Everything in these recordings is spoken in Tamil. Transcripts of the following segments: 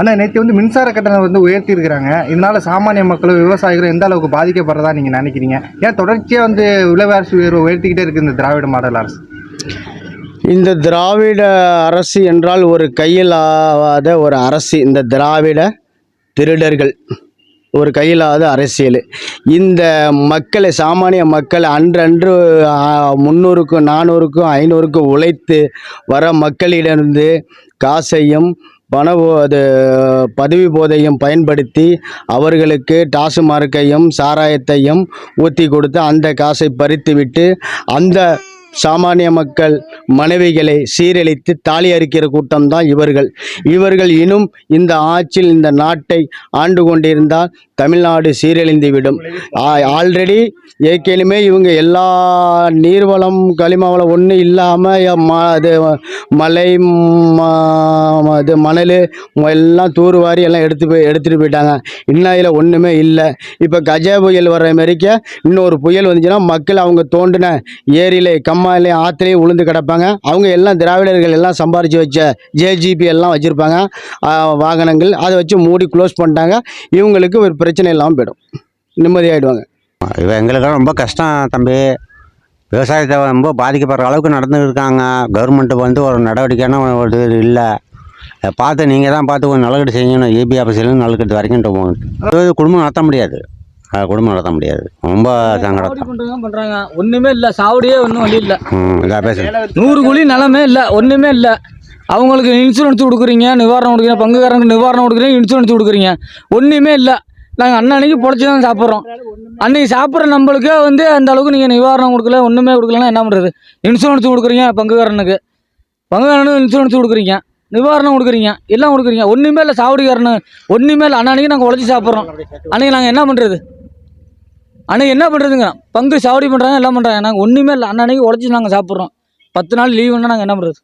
ஆனால் நேற்று வந்து மின்சார கட்டணம் வந்து உயர்த்தியிருக்கிறாங்க. இதனால் சாமானிய மக்களும் விவசாயிகளும் எந்த அளவுக்கு பாதிக்கப்படுறதா நீங்கள் நினைக்கிறீங்க? ஏன் தொடர்ச்சியாக வந்து விலைவாசி உயர்வு உயர்த்திக்கிட்டே இருக்குது இந்த திராவிட மாடல் அரசு? இந்த திராவிட அரசு என்றால் ஒரு கையிலாவாத ஒரு அரசு. இந்த திராவிட திருடர்கள் ஒரு கையிலாத அரசியல். இந்த மக்களை சாமானிய மக்கள் அன்றன்று முந்நூறுக்கும் நானூறுக்கும் ஐநூறுக்கும் உழைத்து வர மக்களிடமிருந்து காசையும் பண அது பதவி போதையும் பயன்படுத்தி அவர்களுக்கு டாஸ்மார்க்கையும் சாராயத்தையும் ஊற்றி கொடுத்து அந்த காசை பறித்துவிட்டு அந்த சாமானிய மக்கள் மனைவிகளை சீரழித்து தாலி அறுக்கிற கூட்டம்தான் இவர்கள். இவர்கள் இன்னும் இந்த ஆட்சியில் இந்த நாட்டை ஆண்டு கொண்டிருந்தால் தமிழ்நாடு சீரழிந்து விடும். ஆல்ரெடி ஏற்கனவே இவங்க எல்லா நீர்வளம் களிமவளம் ஒன்றும் இல்லாமல் அது மலை அது மணல் எல்லாம் தூர்வாரி எல்லாம் எடுத்து போய் எடுத்துகிட்டு போயிட்டாங்க. இன்னும் இதில் ஒன்றுமே இல்லை. இப்போ கஜ புயல் வர்ற மாரிக்க இன்னொரு புயல் வந்துச்சுன்னா மக்கள் அவங்க தோண்டின ஏரியில கம்மாயிலே ஆற்றுலேயே உளுந்து கிடப்பாங்க. அவங்க எல்லாம் திராவிடர்கள் எல்லாம் சம்பாரித்து வச்ச ஜேஜிபி எல்லாம் வச்சுருப்பாங்க. வாகனங்கள். அதை வச்சு மூடி க்ளோஸ் பண்ணிட்டாங்க. இவங்களுக்கு ஒரு பிரச்சனை இல்லாமல் போயிடும். நிம்மதியாகிடுவாங்க இது எங்களுக்கெல்லாம் ரொம்ப கஷ்டம் தம்பி. விவசாயத்தை ரொம்ப பாதிக்கப்படுற அளவுக்கு நடந்துருக்காங்க கவர்மெண்ட்டு வந்து ஒரு நடவடிக்கையான ஒரு இது இல்லை. பார்த்து நீங்கள் தான் பார்த்து கொஞ்சம் நல்லக்கட்டு செய்யணும். ஏபி ஆஃபீஸ்லேருந்து நல்லக்கட்டு வரைக்கும் குடும்பம் நடத்த முடியாது. குடும்பம் நடத்த முடியாது. ரொம்ப சங்கடம் பண்றாங்க. ஒண்ணுமே இல்ல. சாவடியே ஒன்றும் வழி இல்ல. பேசுகிறேன் நூறு குழி நிலமே இல்ல. ஒண்ணுமே இல்ல. அவங்களுக்கு இன்சூரன்ஸ் கொடுக்குறீங்க நிவாரணம் கொடுக்குறீங்க பங்குக்காரங்களுக்கு நிவாரணம் கொடுக்குறீங்க இன்சூரன்ஸ் கொடுக்குறீங்க. ஒண்ணுமே இல்ல. நாங்கள் அன்னன்னைக்கு பொழைச்சி தான் சாப்பிட்றோம். அன்னைக்கு சாப்பிட்ற நம்மளுக்கே வந்து அந்த அளவுக்கு நீங்கள் நிவாரணம் கொடுக்கல ஒன்றுமே கொடுக்கலன்னா என்ன பண்ணுறது இன்சூரன்ஸ் கொடுக்குறீங்க பங்குக்காரனுக்கு. பங்குக்காரனுக்கு இன்சூரன்ஸ் கொடுக்குறீங்க நிவாரணம் கொடுக்குறீங்க எல்லாம் கொடுக்குறீங்க. ஒன்றுமே இல்லை சாவடிக்காரனு. ஒன்றுமே இல்லை. அன்னன்னைக்கு நாங்கள் உழைச்சி சாப்பிட்றோம். அன்னைக்கு நாங்கள் என்ன பண்ணுறது அன்னைக்கு என்ன பண்ணுறதுங்க பங்கு சாவடி பண்ணுறாங்க எல்லாம் பண்ணுறாங்க நாங்கள் ஒன்றுமே இல்லை. அன்னன்னைக்கு உழைச்சி நாங்கள் சாப்பிட்றோம். பத்து நாள் லீவுன்னா நாங்கள் என்ன பண்ணுறது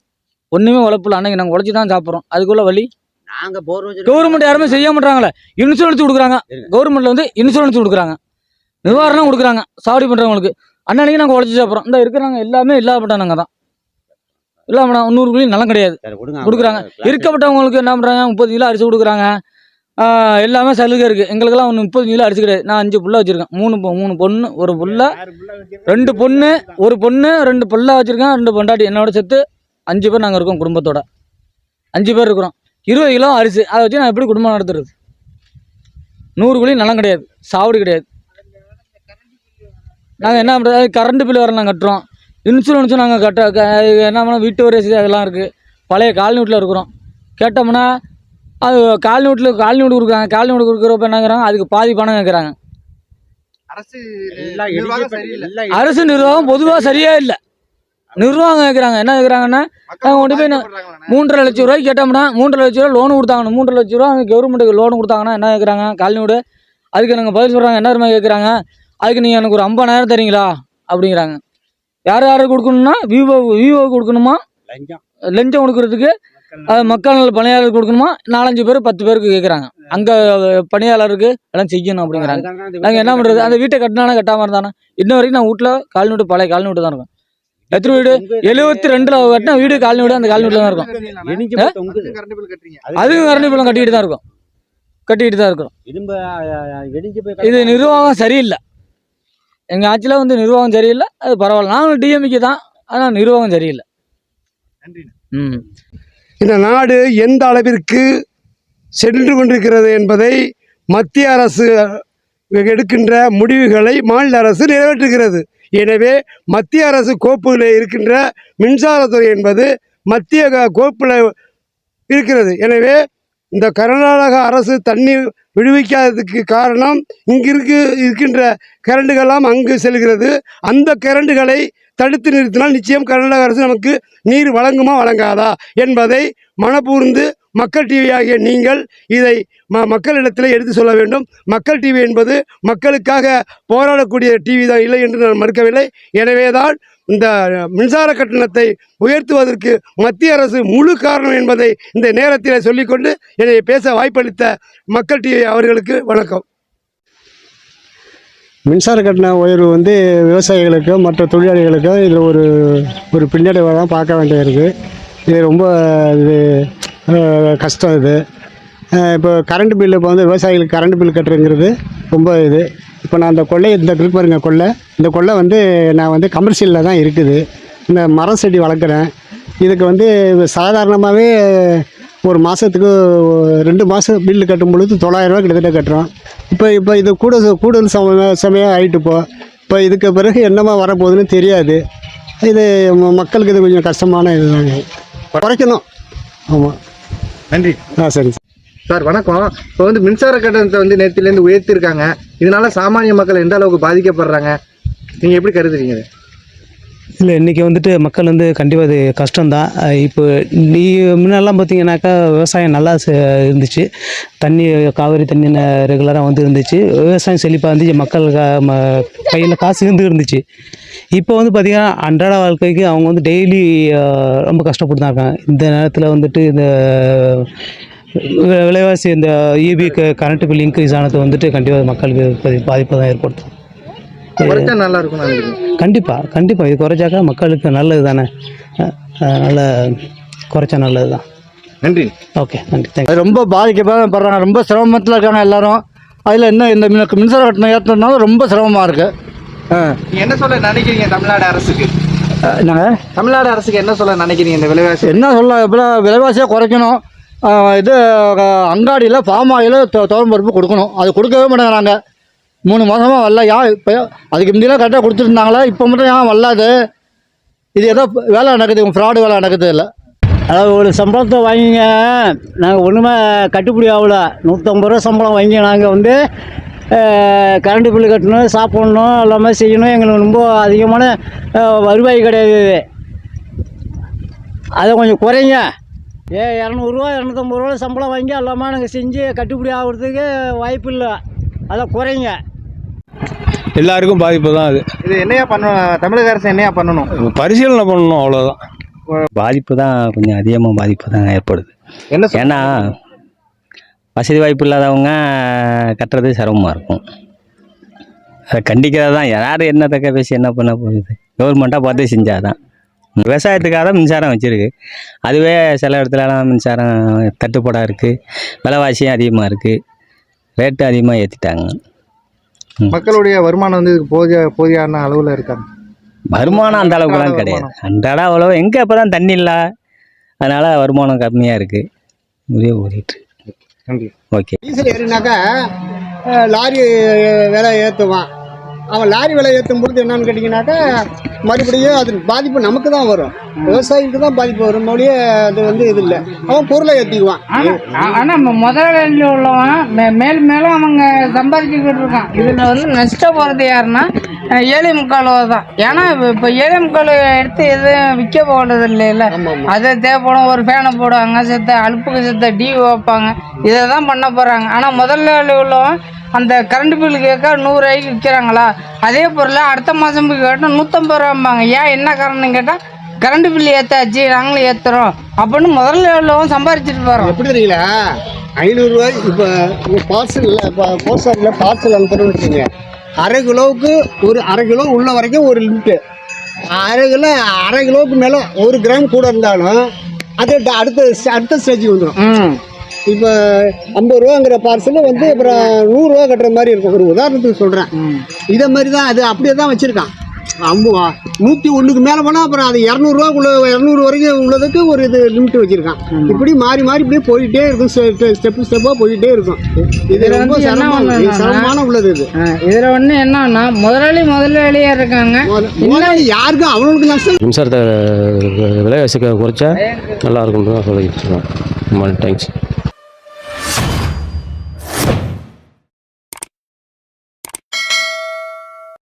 ஒன்றுமே உழைப்பில்ல அன்னைக்கு நாங்கள் உழைச்சி தான் சாப்பிட்றோம். அதுக்குள்ள வழி நாங்கள் போர் கவர்மெண்ட் யாருமே செய்ய மாட்டாங்களே இன்சூரன்ஸ் கொடுக்குறாங்க. கவர்மெண்ட்ல வந்து இன்சூரன்ஸ் கொடுக்குறாங்க. நிவாரணம் கொடுக்குறாங்க. சாவடி பண்ணுறவங்களுக்கு அன்னன்னைக்கு நாங்கள் உழைச்சி சாப்பிட்றோம். இந்த இருக்கிறாங்க எல்லாமே இல்லாமட்டானுங்க தான். இல்லாம நூறு குழி நிலம் கிடையாது. கொடுக்குறாங்க. இருக்கப்பட்டவங்களுக்கு என்ன பண்ணுறாங்க முப்பது கிலோ அரிசி கொடுக்குறாங்க. எல்லாமே சலுகை இருக்குது எங்களுக்கெல்லாம் ஒன்று முப்பது கிலோ அரிசி கிடையாது நான் அஞ்சு புள்ள வச்சுருக்கேன். மூணு பொ- மூணு பொண்ணு ஒரு புள்ள ரெண்டு பொண்ணு ஒரு பொண்ணு ரெண்டு புள்ள வச்சுருக்கேன் ரெண்டு பொண்டாட்டி. என்னோட சேர்த்து அஞ்சு பேர் நாங்கள் இருக்கோம் குடும்பத்தோட. அஞ்சு பேர் இருக்கிறோம். இருபது கிலோ அரிசி. அதை வச்சு நான் எப்படி குடும்பம் நடத்துறது? நூறு குழி நிலம் கிடையாது. சாவடி கிடையாது. நாங்கள் என்ன பண்ணுறது கரண்ட் பில் வேறு நாங்கள் கட்டுறோம். இன்சூரன்ஸும் நாங்கள் கட்ட என்ன பண்ணோம்? வீட்டு வரி அதெல்லாம் இருக்குது பழைய காலனி வீட்டில் இருக்கிறோம். கேட்டோம்னா அது காலனி வீட்டில் காலனி வீடு கொடுக்குறாங்க. காலனி வீடு கொடுக்குறப்ப என்னங்கிறாங்க அதுக்கு பாதி பணம் கேட்குறாங்க அரசு நிர்வாகம் சரியில்லை. அரசு நிர்வாகம் பொதுவாக சரியே இல்லை. நிர்வாகம் கேட்குறாங்க என்ன கேட்குறாங்கன்னா நாங்கள் கொண்டு போய் நான் மூன்றரை லட்சம் ரூபாய்க்கு கேட்டோம்னா மூன்றரை லட்ச ரூபா லோன் கொடுத்தாங்க மூன்றரை லட்ச ரூபா கவர்மெண்ட்டுக்கு லோன் கொடுத்தாங்கன்னா என்ன கேட்குறாங்க காலனி வீடு அதுக்கு நாங்கள் பதில் சொல்கிறாங்க என்ன மாதிரி கேட்குறாங்க அதுக்கு நீங்கள் எனக்கு ஒரு ஐம்பதாயிரம் தரீங்களா? அப்படிங்கிறாங்க. யார் யார் கொடுக்கணும்னா விவோ விவோ கொடுக்கணுமா? லஞ்சம். லஞ்சம் கொடுக்கறதுக்கு அது மக்கள் நல பணியாளர் கொடுக்கணுமா? நாலஞ்சு பேர் பத்து பேருக்கு கேட்குறாங்க அங்கே பணியாளருக்கு எல்லாம் செய்யணும் அப்படிங்கிறாங்க. நாங்கள் என்ன பண்ணுறது அந்த வீட்டை கட்டினானா கட்டாமல் இருந்தானா? இன்ன வரைக்கும் நான் வீட்டில் காலனி வீடு பழைய காலனி வீடு தான் இருக்கும். எத்தனை வீடு? எழுபத்தி ரெண்டில் கட்டினா வீடு காலனி வீடு அந்த காலனி தான் இருக்கும். கரண்ட் பில் கட்டுறீங்க? அதுவும் கரண்ட் பில்லும் கட்டிக்கிட்டு தான் இருக்கும். கட்டிக்கிட்டு தான் இருக்கிறோம் இது நிர்வாகம் சரியில்லை. எங்கள் ஆட்சியில் வந்து நிர்வாகம் சரியில்லை. அது பரவாயில்ல. நாங்களும் டிஎம்கே தான். ஆனால் நிர்வாகம் சரியில்லை. நன்றி ம். இந்த நாடு எந்த அளவிற்கு சென்று கொண்டிருக்கிறது என்பதை மத்திய அரசு எடுக்கின்ற முடிவுகளை மாநில அரசு நிறைவேற்றுகிறது. எனவே மத்திய அரசு கோப்புகளில் இருக்கின்ற மின்சாரத்துறை என்பது மத்திய க- கோப்பில் இருக்கிறது. எனவே இந்த கர்நாடக அரசு தண்ணீர் விடுவிக்காததுக்கு காரணம் இங்கிருக்கு இருக்கின்ற கரண்டுகள்லாம் அங்கு செல்கிறது. அந்த கரண்டுகளை தடுத்து நிறுத்தினால் நிச்சயம் கர்நாடக அரசு நமக்கு நீர் வழங்குமா வழங்காதா என்பதை மனப்பூர்ந்து மக்கள் டிவி ஆகிய நீங்கள் இதை ம மக்களிடத்தில் எடுத்து சொல்ல வேண்டும். மக்கள் டிவி என்பது மக்களுக்காக போராடக்கூடிய டிவி தான் இல்லை என்று நான் மறுக்கவில்லை. எனவே தான் இந்த மின்சார கட்டணத்தை உயர்த்துவதற்கு மத்திய அரசு முழு காரணம் என்பதை இந்த நேரத்தில் சொல்லிக்கொண்டு என்னை பேச வாய்ப்பளித்த மக்கள் டிவி அவர்களுக்கு வணக்கம். மின்சார கட்டண உயர்வு வந்து விவசாயிகளுக்கும் மற்ற தொழிலாளிகளுக்கும் இதில் ஒரு ஒரு பின்னடைவாக தான் பார்க்க வேண்டியிருக்கு. இது ரொம்ப இது கஷ்டம் இது. இப்போ கரண்ட் பில்லு இப்போ வந்து விவசாயிகளுக்கு கரண்ட் பில் கட்டுறங்கிறது ரொம்ப இது. இப்போ நான் அந்த கொள்ளை இந்த இருக்கு பாருங்க கொள்ளை. இந்த கொள்ளை வந்து நான் வந்து கமர்ஷியலில் தான் இருக்குது. இந்த மரம் செடி வளர்க்குறேன். இதுக்கு வந்து சாதாரணமாகவே ஒரு மாதத்துக்கு ரெண்டு மாதம் பில்லு கட்டும் பொழுது தொள்ளாயிரரூவா கிட்டத்தட்ட கட்டுறோம். இப்போ இப்போ இது கூட கூடுதல் சம சமயம் ஆகிட்டு இப்போ. இப்போ இதுக்கு பிறகு என்னமா வரப்போகுதுன்னு தெரியாது. இது மக்களுக்கு இது கொஞ்சம் கஷ்டமான இதுதாங்க. குறைக்கணும். ஆமாம் நன்றி. ஆ சரி. சார் வணக்கம். இப்போ வந்து மின்சார கட்டணத்தை வந்து நேற்றுலேருந்து உயர்த்திருக்காங்க இதனால சாமானிய மக்கள் எந்த அளவுக்கு பாதிக்கப்படுறாங்க? நீங்கள் எப்படி கருதுறீங்க இல்லை இன்றைக்கி வந்துட்டு மக்கள் வந்து கண்டிப்பாக அது கஷ்டம்தான். இப்போ நீ முன்னெல்லாம் பார்த்தீங்கன்னாக்கா விவசாயம் நல்லா இருந்துச்சு. தண்ணி காவிரி தண்ணி ரெகுலராக வந்து இருந்துச்சு. விவசாயம் செழிப்பாக இருந்துச்சு. மக்கள் கையில் காசு இருந்து இருந்துச்சு. இப்போ வந்து பார்த்திங்கன்னா அன்றாட வாழ்க்கைக்கு அவங்க வந்து டெய்லி ரொம்ப கஷ்டப்பட்டு தான் இருக்காங்க. இந்த நேரத்தில் வந்துட்டு இந்த விலைவாசி இந்த இபி கரண்ட் பில் இன்க்ரீஸ் ஆனது வந்துட்டு கண்டிப்பாக மக்களுக்கு பாதி- பாதிப்பை தான் ஏற்படுத்தும். குறைச்சா நல்லா கண்டிப்பாக கண்டிப்பாக இது குறைச்சாக்கா மக்களுக்கு நல்லது தானே? அதனால் குறைச்சா நல்லது தான். நன்றி. ஓகே நன்றி. தேங்க்ஸ் ரொம்ப பாதிக்கப்படுறாங்க ரொம்ப சிரமத்தில் இருக்காங்க எல்லாரும். அதில் இன்னும் இந்த மின் மின்சார கட்டணம் ஏற்றினாலும் ரொம்ப சிரமமாக இருக்குது என்ன சொல்ல நினைக்கிறீங்க தமிழ்நாடு அரசுக்கு? என்னங்க? தமிழ்நாடு அரசுக்கு என்ன சொல்ல நினைக்கிறீங்க இந்த விலைவாசி? என்ன சொல்ல விலைவாசியாக குறைக்கணும்? இது அங்காடியில் ஃபார்ம் ஆயில் துவரம் பருப்பு கொடுக்கணும். அது கொடுக்கவே மாட்டேங்கிறாங்க. மூணு மாதமாக வரல ஏன் இப்போ அதுக்கு முந்தியெல்லாம் கரெக்டாக கொடுத்துருந்தாங்களா? இப்போ மட்டும் ஏன் வரலாது? இது ஏதோ வேலை நடக்குது. ஃப்ராடு வேலை நடக்குது இல்லை. அதாவது ஒரு சம்பளத்தை வாங்கிங்க. நாங்கள் ஒன்றுமே கட்டுப்படி ஆகல. நூற்றம்பது ரூபா சம்பளம் வாங்கி நாங்கள் வந்து கரண்ட் பில்லு கட்டணும் சாப்பிட்ணும் எல்லாமே செய்யணும். எங்களுக்கு ரொம்ப அதிகமான வருவாய் கிடையாது அதை கொஞ்சம் குறைங்க. ஏ இரநூறுவா இரநூத்தம்பது ரூபா சம்பளம் வாங்கி எல்லாமே நாங்கள் செஞ்சு கட்டுப்படி ஆகிறதுக்கு வாய்ப்பு இல்லை. அதை குறைங்க. எல்லாருக்கும் பாதிப்பு தான் அது. இது என்னையா பண்ணணும்? தமிழக அரசு என்னையா பண்ணணும்? பரிசீலனை பண்ணணும் அவ்வளோதான் பாதிப்பு தான் கொஞ்சம் அதிகமாக பாதிப்பு தான் ஏற்படுது. என்ன ஏன்னா வசதி வாய்ப்பு இல்லாதவங்க கட்டுறது சிரமமாக இருக்கும். அதை கண்டிக்கிறது தான் யார் என்ன தக்க பேசி என்ன பண்ண போகுது? கவர்மெண்ட்டாக பார்த்து செஞ்சாதான். விவசாயத்துக்காக தான் மின்சாரம் வச்சுருக்கு. அதுவே சில இடத்துலலாம் மின்சாரம் தட்டுப்பாடாக இருக்குது விலைவாசியும் அதிகமாக இருக்குது ரேட்டு அதிகமாக ஏற்றிட்டாங்க மக்களுடைய வருமானம் வந்து இதுக்கு போதிய போதியான அளவில் இருக்காங்க வருமானம் அந்த அளவுக்குலாம் கிடையாது. அன்றாட அவ்வளோ எங்கே அப்போ தான் தண்ணி இல்லை. அதனால் வருமானம் கம்மியாக இருக்குது முடிய ஓடிட்டு நன்றி. ஓகே. டீசல் ஏறினாக்கா லாரி விலை ஏற்றுவான் அவன் லாரி விலை ஏற்றும் பொழுது என்னன்னு கேட்டிங்கனாக்கா மறுபடியும் அது பாதிப்பு நமக்கு தான் வரும். விவசாயிக்கு தான் பாதிப்பு வரும். மொழிய அது வந்து இது இல்லை. அவன் பொருளை ஏற்றிக்குவான் ஆனால் முதலாளியில் உள்ளவன் மேல் மேலும் அவங்க சம்பாதிச்சுக்கிட்டு இருக்கான். இதில் வந்து நஷ்டம் போகிறது யாருன்னா ஏழை முக்கால் தான். ஏன்னா இப்போ ஏழை முக்கால் எடுத்து எதுவும் விற்க போகிறது இல்லைல்ல. அதை தேவைப்படும். ஒரு ஃபேனை போடுவாங்க செத்த அலுப்புக்கு செத்த டிவி வைப்பாங்க. இதை தான் பண்ண போகிறாங்க ஆனால் முதலாளி உள்ளவன் அந்த கரண்ட் பில்லு கேட்க நூறுரூவாய்க்கு விற்கிறாங்களா அதே பொருளை அடுத்த மாதம் போய் கேட்டால் நூற்றம்பது ரூபாம்பாங்க. ஏன் என்ன காரணம் கேட்டால் கரண்ட் பில் ஏற்றாச்சு நாங்களும் ஏற்றுறோம் அப்படின்னு முதல்ல உள்ளவன் சம்பாரிச்சிட்டு போகிறோம் எப்படி தெரியல ஐநூறுரூவாய் இப்போ பார்சல் இப்போ போஸ்ட் ஆஃபீஸில் பார்சல் அனுப்புறோம்னு வச்சுங்க அரை கிலோவுக்கு ஒரு அரை கிலோ உள்ள வரைக்கும் ஒரு லிமிட்டு அரை கிலோ அரை கிலோவுக்கு மேலே ஒரு கிராம் கூட இருந்தாலும் அது அடுத்த அடுத்த ஸ்டேஜுக்கு வந்துடும் இப்போ ஐம்பது ரூபாங்கிற பார்சல் வந்து அப்புறம் நூறுரூவா கட்டுற மாதிரி இருக்கும். ஒரு உதாரணத்துக்கு சொல்கிறேன் இதை மாதிரி தான் அது அப்படியே தான் வச்சுருக்கான். ஐம்பது நூற்றி ஒன்றுக்கு மேலே போனால் அப்புறம் அது இரநூறுவாக்குள்ள இரநூறு வரைக்கும் உள்ளதுக்கு ஒரு இது லிமிட் வச்சுருக்கான். இப்படி மாறி மாறி இப்படியே போயிட்டே இருக்கும். ஸ்டெப்பு ஸ்டெப்பாக போயிட்டே இருக்கும். இது இதுல ரொம்ப சிரமமான உள்ளது இது. இதில் ஒன்று என்னன்னா முதலாளி முதலாளியா இருக்காங்க. முதலாளி யாருக்கும் அவனுக்கு நஷ்டம் மின்சாரத்தை விலைவாசி குறைச்சா நல்லா இருக்கும் தான் சொல்லிட்டு இருக்கோம். தேங்க்ஸ்